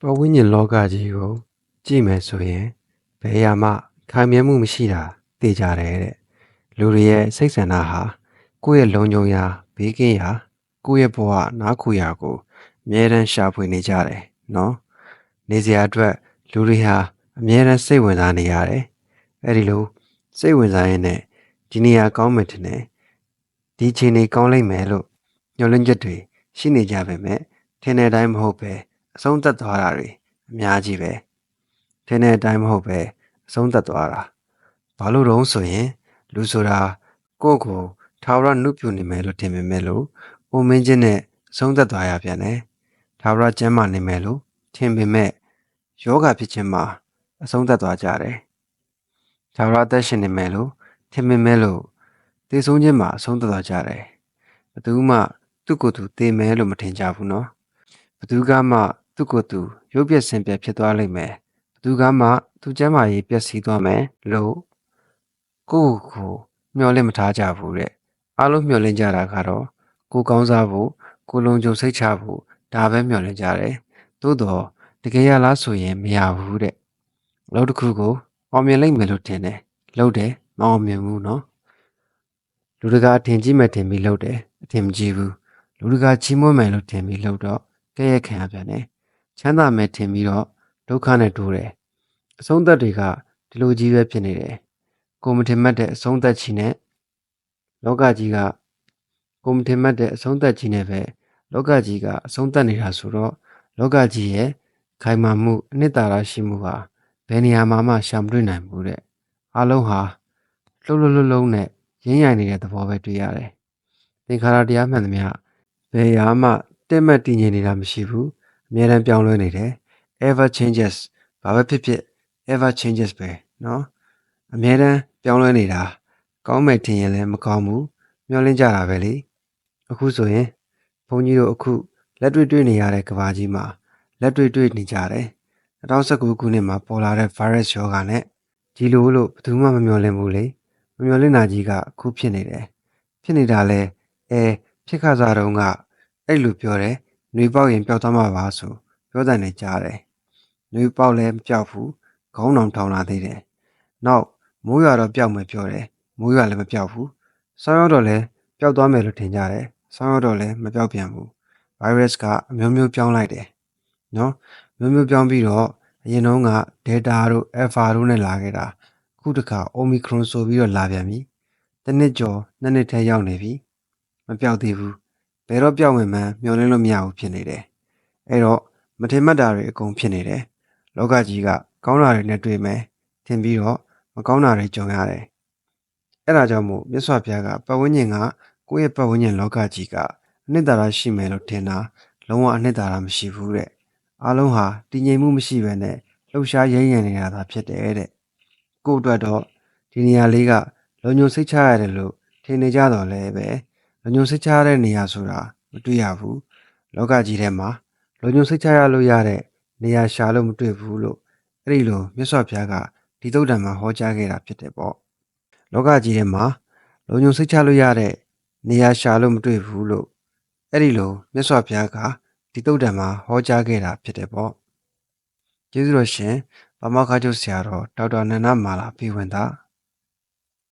ပတ်ဝန်းကျင်လောကကြီးကို ကြည့်မယ်ဆိုရင်ဘယ်ရာမှခိုင်မြဲမှုမရှိတာသိကြတယ်တဲ့လူတွေရဲ့စိတ်ဆန္ဒဟာကိုယ့်ရဲ့လုံခြုံရာဘေးကင်းရာကိုယ့်ရဲ့ဘဝနားခူရာကိုအမြဲတမ်းရှာဖွေနေကြတယ်နော်နေစရာအတွက်လူတွေဟာအမြဲတမ်းစိတ်ဝင်စားနေရတယ်အဲ့ဒီလိုစိတ်ဝင်စားရင်းနဲ့ဒီနေရာကောင်းမယ်ထင်တယ်ဒီအချိန်နေကောင်းလိမ့်မယ်လို့ညှော်လင့်ချက်တွေရှိနေကြပေမဲ့ထင်တဲ့အတိုင်းမဟုတ်ပဲ အဆုံးသတ်သွားတာတွေအများကြီးပဲထင်တဲ့အတိုင်းမဟုတ်ပဲအဆုံးသတ်သွားတာဘာလို့တုံးဆိုရင်လူဆိုတာကိုယ့်ကိုထာဝရနှုတ်ပြနေမယ်လို့ထင်ပေမဲ့လို့ပုံမင်းချင်းနဲ့အဆုံးသတ်သွားရပြန်တယ်ထာဝရကျမ်းမာနေမယ်လို့ထင်ပေမဲ့ယောဂဖြစ်ခြင်းမှာအဆုံးသတ်သွားကြတယ်ထာဝရအသက်ရှင်နေမယ်လို့ထင်ပေမဲ့လို့သေဆုံးခြင်းမှာအဆုံးသတ်သွားကြတယ်ဘယ်သူမှသူ့ကိုယ်သူသေမယ်လို့မထင်ကြဘူးနော်ဘသူကမှ သူ့ကိုယ်သူရုပ်ပြက်ဆင်ပြက်ဖြစ်သွားလိမ့်မယ်ဘသူကမှသူ့ကျမ်းမာရေးပျက်စီးသွားမယ်လို့ကိုယ့်ကိုယ်မျှော်လင့်မထားကြဘူးတဲ့အားလုံးမျှော်လင့်ကြတာကတော့ကိုယ်ကောင်းစားဖို့ကိုယ်လုံးကြုံစိတ်ချဖို့ဒါပဲမျှော်လင့်ကြတယ်သို့တော့တကယ်ရလားဆိုရင်မရဘူးတဲ့အလုပ်တစ်ခုကိုအောင်မြင်လိမ့်မယ်လို့ထင်တယ်လုပ်တယ်မအောင်မြင်ဘူးနော်လူတကာအထင်ကြီးမဲ့ထင်ပြီးလုပ်တယ်အထင်မကြီးဘူးလူတကာချီးမွမ်းမယ်လို့ထင်ပြီးလုပ်တော့ကဲ့ရဲ့ခံရပြန်တယ် ချမ်းသာမယ်ထင်ပြီးတော့ဒုက္ခနဲ့တိုးတယ်အဆုံးသက်တွေကဒီလိုကြီးပဲဖြစ်နေတယ်ကိုမထင်မှတ်တဲ့အဆုံးသက်ချီနဲ့လောကကြီးကကိုမထင်မှတ်တဲ့အဆုံးသက်ချီနဲ့ပဲလောကကြီးကအဆုံးသက်နေတာဆိုတော့လောကကြီးရဲ့ခိုင်မာမှုအနှစ်သာရရှိမှုဟာဘယ်နေရာမှာမှရှာမတွေ့နိုင်ဘူးတဲ့အလုံးဟာလှုပ်လှုပ်လှုပ်လှုပ်နဲ့ရင်းရိုင်နေတဲ့သဘောပဲတွေ့ရတယ်သင်္ခါရတရားမှန်သမျှဘယ်ရာမှတက်မှတ်တည်ငြိမ်နေတာမရှိဘူး အများတန်းပြောင်းလဲနေတယ် ever changes ဘာပဲဖြစ်ဖြစ် ever changes ပဲเนาะအများတန်းပြောင်းလဲနေတာကောင်းမယ်ထင်ရင်လည်းမကောင်းဘူးမျောလင့်ကြတာပဲလေအခုဆိုရင်ဘုန်းကြီးတို့အခုလက်တွေ့တွေ့နေရတဲ့ကဘာကြီးမှာလက်တွေ့တွေ့နေကြတယ်2019ခုနှစ်မှာပေါ်လာတဲ့ virus ရောဂါနဲ့ဒီလိုလို့ဘယ်သူမှမမျှော်လင့်ဘူးလေမမျှော်လင့်တာကြီးကအခုဖြစ်နေတယ်ဖြစ်နေတာလဲအဲဖြစ်ခါစားတုန်းကအဲ့လိုပြောတယ်။ နှွေပေါက်ရင်ပျောက်သွားမှာပါဆိုပြောတယ်နဲ့ကြားတယ်။နှွေပေါက်လည်းမပျောက်ဘူး။ခေါင်းတောင်ထောင်လာသေးတယ်။နောက်မိုးရွာတော့ပျောက်မယ်ပြောတယ်။မိုးရွာလည်းမပျောက်ဘူး။ဆောင်းရောက်တော့လည်းပျောက်သွားမယ်လို့ထင်ကြတယ်။ဆောင်းရောက်တော့လည်းမပျောက်ပြန်ဘူး။ virus ကအမျိုးမျိုးပြောင်းလိုက်တယ်။နော်မျိုးမျိုးပြောင်းပြီးတော့အရင်တုန်းက Delta တို့ Alpha တို့နဲ့လာခဲ့တာအခုတခါ Omicron ဆိုပြီးတော့လာပြန်ပြီ။တစ်နှစ်ကျော်နှစ်နှစ်ထဲရောက်နေပြီ။မပျောက်သေးဘူး။ ဘယ်တော့ပျောက်ဝင်မှန်းမျှော်လင့်လို့မရဘူးဖြစ်နေတယ်။အဲ့တော့မထင်မှတ်တာတွေအကုန်ဖြစ်နေတယ်။လောကကြီးကကောင်းတာတွေနဲ့တွေ့မယ်။ထင်ပြီးတော့မကောင်းတာတွေကြုံရတယ်။အဲ့ဒါကြောင့်မို့မြတ်စွာဘုရားကပတ်ဝန်းကျင်ကကိုယ့်ရဲ့ပတ်ဝန်းကျင်လောကကြီးကအနှစ်သာရရှိမယ်လို့ထင်တာလုံးဝအနှစ်သာရမရှိဘူးတဲ့။အားလုံးဟာတည်ငြိမ်မှုမရှိဘဲနဲ့လှုပ်ရှားရဲရဲနေတာသာဖြစ်တယ်တဲ့။ကိုယ့်အတွက်တော့ဒီနေရာလေးကလုံခြုံစိတ်ချရတယ်လို့ထင်နေကြတော့လဲပဲ လုံခြုံစိတ်ချရတဲ့နေရာဆိုတာမတွေ့ရဘူးလောကကြီးထဲမှာလုံခြုံစိတ်ချရလို့ရတဲ့နေရာရှာလို့မတွေ့ဘူးလို့အဲ့ဒီလိုမြတ်စွာဘုရားကဒီသုတ်တံမှာဟောကြားခဲ့တာဖြစ်တယ်ပေါ့လောကကြီးထဲမှာလုံခြုံစိတ်ချလို့ရတဲ့နေရာရှာလို့မတွေ့ဘူးလို့အဲ့ဒီလိုမြတ်စွာဘုရားကဒီသုတ်တံမှာဟောကြားခဲ့တာဖြစ်တယ်ပေါ့ကျေးဇူးတော်ရှင်ဗမာခါကျုပ်ဆရာတော်ဒေါက်တာနန္ဒမာလာပြည်ဝင်သား